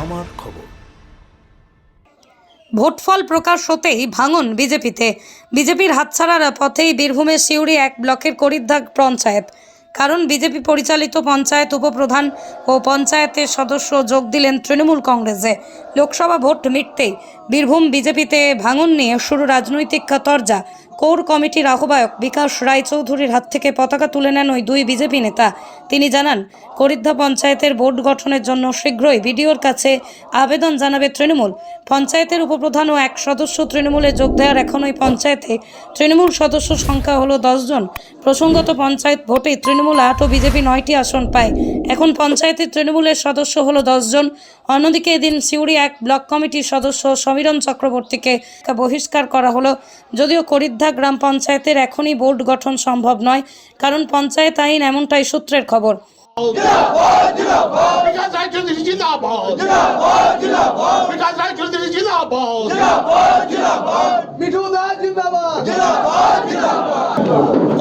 আমার খবর। ভোটফল প্রকাশ হতেই ভাঙন বিজেপিতে। বিজেপির হাতছাড়ার পথেই বীরভূমের সিউড়ি এক ব্লকের করিদ্দাগ পঞ্চায়েত। কারণ বিজেপি পরিচালিত পঞ্চায়েত উপপ্রধান ও পঞ্চায়েতের সদস্য যোগ দিলেন তৃণমূল কংগ্রেসে। লোকসভা ভোট মিটতেই বীরভূম বিজেপিতে ভাঙন নিয়ে শুরু রাজনৈতিক তরজা কোর কমিটির আহ্বায়ক বিকাশ রায়চৌধুরীর হাত থেকে পতাকা তুলে নেন ওই দুই বিজেপি নেতা। তিনি জানান, করিদ্ধা পঞ্চায়েতের বোর্ড গঠনের জন্য শীঘ্রই বিডিওর কাছে আবেদন জানাবে তৃণমূল। পঞ্চায়েতের উপপ্রধান ও এক সদস্য তৃণমূলে যোগ দেওয়ার এখন ওই পঞ্চায়েতে তৃণমূল সদস্য সংখ্যা হলো দশজন প্রসঙ্গত পঞ্চায়েত ভোটে তৃণমূল আট ও বিজেপি নয়টি আসন পায়। এখন পঞ্চায়েতের তৃণমূলের সদস্য হলো দশজন অন্যদিকে এদিন সিউড়ি এক ব্লক কমিটির সদস্য সমীরণ চক্রবর্তীকে বহিষ্কার করা হলো। যদিও করিদ্ধা গ্রাম পঞ্চায়েতের এখনই বোর্ড গঠন সম্ভব নয়, কারণ পঞ্চায়েত আইন এমনটাই সূত্রের খবর।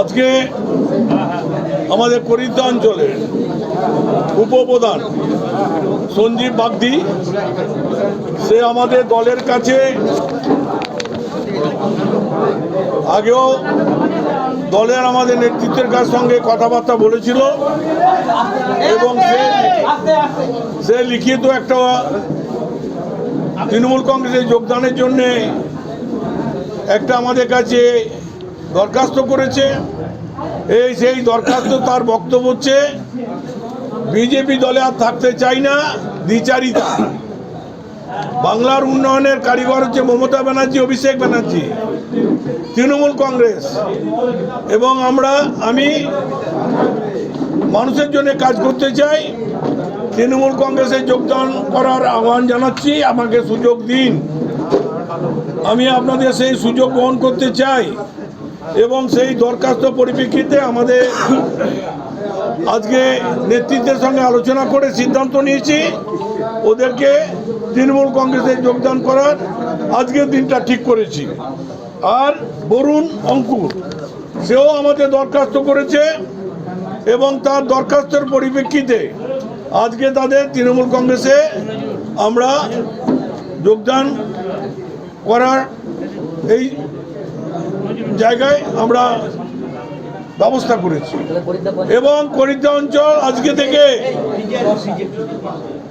আজকে আমাদের করিদ্দা অঞ্চলের উপপ্রধান সঞ্জীব বাগদি সে আমাদের দলের কাছে আগেও দলের আমাদের নেতৃত্বের কার সঙ্গে কথাবার্তা বলেছিল এবং সে সে লিখিত একটা তৃণমূল কংগ্রেসে যোগদানের জন্যে একটা আমাদের কাছে দরখাস্ত করেছে। এই সেই দরখাস্ত তার বক্তব্য হচ্ছে, বিজেপি দলে আর থাকতে চাই না, দ্বিচারিতা। বাংলার উন্নয়নের কারিগর হচ্ছে মমতা ব্যানার্জি, অভিষেক ব্যানার্জি, তৃণমূল কংগ্রেস। এবং আমরা, আমি মানুষের জন্য কাজ করতে চাই, তৃণমূল কংগ্রেসে যোগদান করার আহ্বান জানাচ্ছি, আমাকে সুযোগ দিন। আমি আপনাদের সেই সুযোগ গ্রহণ করতে চাই, এবং সেই দরখাস্ত পরিপ্রেক্ষিতে আমাদের আজকে নেতৃত্বের সঙ্গে আলোচনা করে সিদ্ধান্ত নিয়েছি। ওদেরকে তৃণমূল কংগ্রেসে যোগদান করার আজকের দিনটা ঠিক করেছি। আর বরুণ অঙ্কুর, সেও আমাদের দরখাস্ত করেছে এবং তার দরখাস্তের পরিপ্রেক্ষিতে আজকে তাদের তৃণমূল কংগ্রেসে আমরা যোগদান করার এই জায়গায় আমরা ব্যবস্থা করেছি। এবং করিদ্দা অঞ্চল আজকে থেকে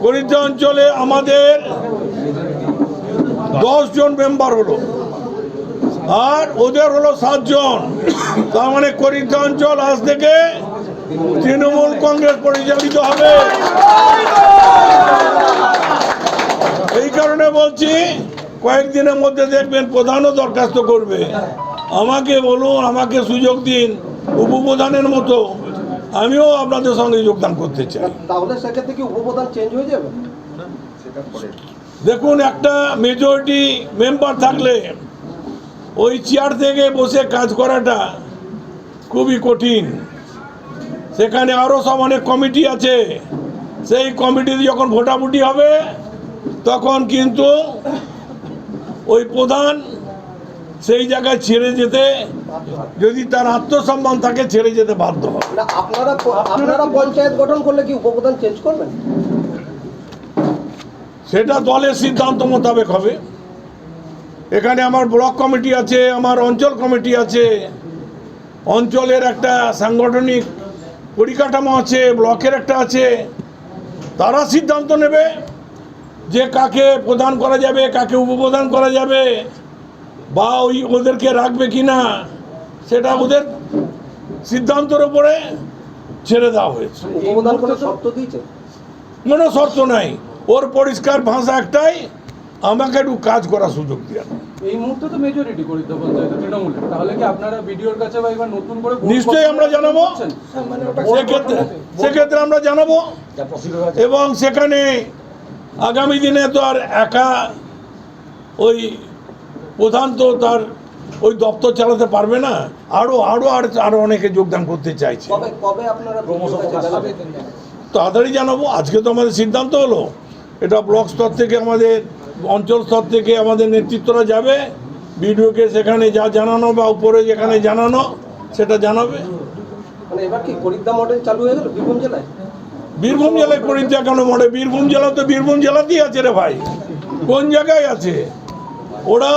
করিদ্দা অঞ্চলে আমাদের জন মেম্বার হলো। আর ওদের হলো সাতজন তার মানে করিদ্দা অঞ্চল আজ থেকে তৃণমূল কংগ্রেস পরিচালিত হবে। এই কারণে বলছি, কয়েকদিনের মধ্যে দেখবেন প্রধানও দরখাস্ত করবে। আমাকে বলুন, আমাকে সুযোগ দিন, উপপ্রধানের মতো। আমিও আপনাদের সঙ্গে যোগদান করতে চাই। তাহলে সেক্ষেত্রে কি উপপ্রধান চেঞ্জ হয়ে যাবে? দেখুন একটা মেজরিটি মেম্বার থাকলে ওই চেয়ার থেকে বসে কাজ করাটা খুবই কঠিন। সেখানে আরও সব অনেক কমিটি আছে। সেই কমিটিতে যখন ভোটাভুটি হবে তখন কিন্তু ওই প্রধান সেই জায়গায় ছেড়ে যেতে যদি তার আত্মসম্মান থাকে ছেড়ে যেতে বাধ্য হবে। আপনারা আপনারা পঞ্চায়েত গঠন করলে কি উপপ্রধান চেঞ্জ করবেন? সেটা দলের সিদ্ধান্ত মোতাবেক হবে। এখানে আমার ব্লক কমিটি আছে আমার অঞ্চল কমিটি আছে। অঞ্চলের একটা সাংগঠনিক পরিকাঠামো আছে ব্লকের একটা আছে। তারা সিদ্ধান্ত নেবে যে কাকে প্রদান করা যাবে কাকে উপপ্রদান করা যাবে বা ওই ওদেরকে রাখবে কি না সেটা ওদের সিদ্ধান্তের উপরে ছেড়ে দেওয়া হয়েছে। কোনো শর্ত দিয়েছে? কোনো শর্ত নাই। ওর পরিষ্কার ভাষা একটাই আমাকে একটু কাজ করার সুযোগ দেওয়া এই মুহূর্তে তো মেজরিটি করিতে পঞ্চায়েতে তৃণমূলের তাহলে কি আপনারা বিডিওর কাছে বা এবার নতুন করে নিশ্চয়ই আমরা জানাব। করছেন? সেক্ষেত্রে সেক্ষেত্রে আমরা জানাব। এবং সেখানে আগামী দিনে তো আর একা ওই প্রধান তো তার ওই দপ্তর চালাতে পারবে না আরও আরও আর আরও অনেকে যোগদান করতে চাইছে? তাড়াতাড়ি জানাব আজকে তো আমাদের সিদ্ধান্ত হলো এটা ব্লক স্তর থেকে আমাদের অঞ্চল স্তর থেকে আমাদের নেতৃত্বরা যাবে বিডিওকে সেখানে যা জানানো বা উপরে যেখানে জানানো সেটা জানাবে। মানে এবার কি করিদ্দা মডেল চালু হয়ে গেল বীরভূম জেলায়? বীরভূম জেলায় করিমচা কেন মরে বীরভূম জেলা তো বীরভূম জেলাতেই আছে রে ভাই। কোন জায়গায় আছে? ওরা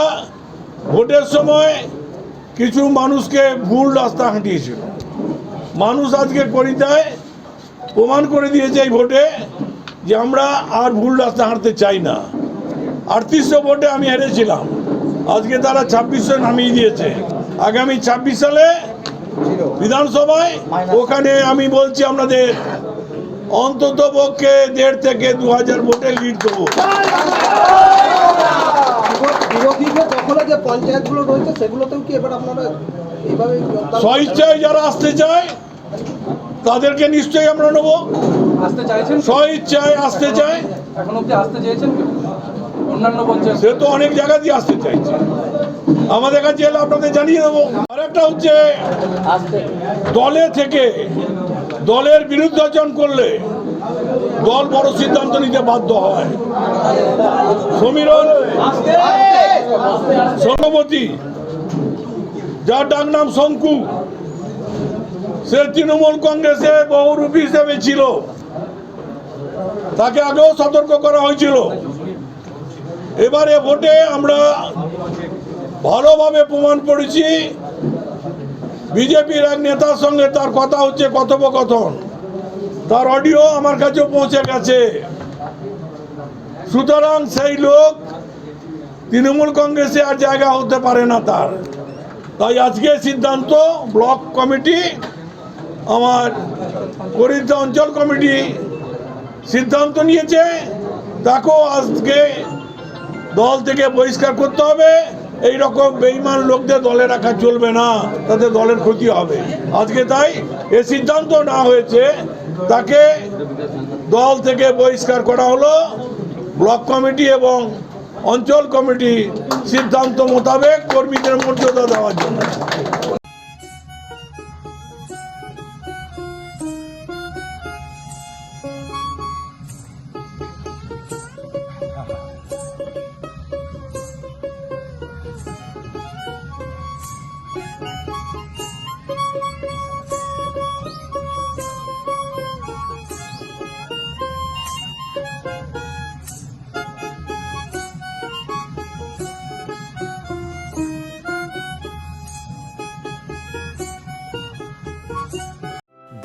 ভোটের সময় কিছু মানুষকে ভুল রাস্তা হাঁটিয়েছিল। মানুষ আজকে করিতায় প্রমাণ করে দিয়েছে এই ভোটে যে আমরা আর ভুল রাস্তা হাঁটতে চাই না। আটত্রিশশো ভোটে আমি হেরেছিলাম। আজকে তারা ছাব্বিশশো নামিয়ে দিয়েছে। আগামী ছাব্বিশ সালে বিধানসভায় ওখানে আমি বলছি আপনাদের, অন্তত পক্ষে দেড় থেকে দু হাজার ভোটে লিড দেবো। যে পঞ্চায়েতগুলো রয়েছে সেগুলোতেও কি এবার আপনারা এইভাবে স্বইচ্ছায় যারা আসতে চায় তাদেরকে নিশ্চয়ই আমরা নেব। আসতে চাইছেন স্বইচ্ছায় আসতে চায়। এখন অব্দি আসতে চেয়েছেন অন্যান্য পঞ্চায়েত সে তো অনেক জায়গা দিয়ে আসতে চাইছে। আমাদের কাছে এলে আপনাদের জানিয়ে দেবো। আরেকটা হচ্ছে দলে থেকে দলের বিরুদ্ধাচরণ করলে দল বড় সিদ্ধান্ত নিতে বাধ্য হয়। সমীরণ, সভাপতি, যার ডাক নাম শঙ্কু, সে তৃণমূল কংগ্রেসে বহুরূপী হিসেবে ছিল। তাকে আগেও সতর্ক করা হয়েছিল। এবারে ভোটে আমরা ভালোভাবে প্রমাণ করেছি। বিজেপির এক নেতার সঙ্গে তার কথা হচ্ছে কথোপকথন। তার অডিও আমার কাছে পৌঁছে গেছে। সুতরাং সেই লোক তৃণমূল কংগ্রেসে আর জায়গা হতে পারে না তার। তাই আজকে সিদ্ধান্ত, ব্লক কমিটি, আমার করিদ্দা অঞ্চল কমিটি সিদ্ধান্ত নিয়েছে। তাকেও আজকে দল থেকে বহিষ্কার করতে হবে। এই রকম বেইমান লোকদের দলে রাখা চলবে না তাতে দলের ক্ষতি হবে। আজকে তাই এ সিদ্ধান্ত না হয়েছে তাকে দল থেকে বহিষ্কার করা হলো। ব্লক কমিটি এবং অঞ্চল কমিটি সিদ্ধান্ত মোতাবেক কর্মীদের মর্যাদা দেওয়ার জন্য।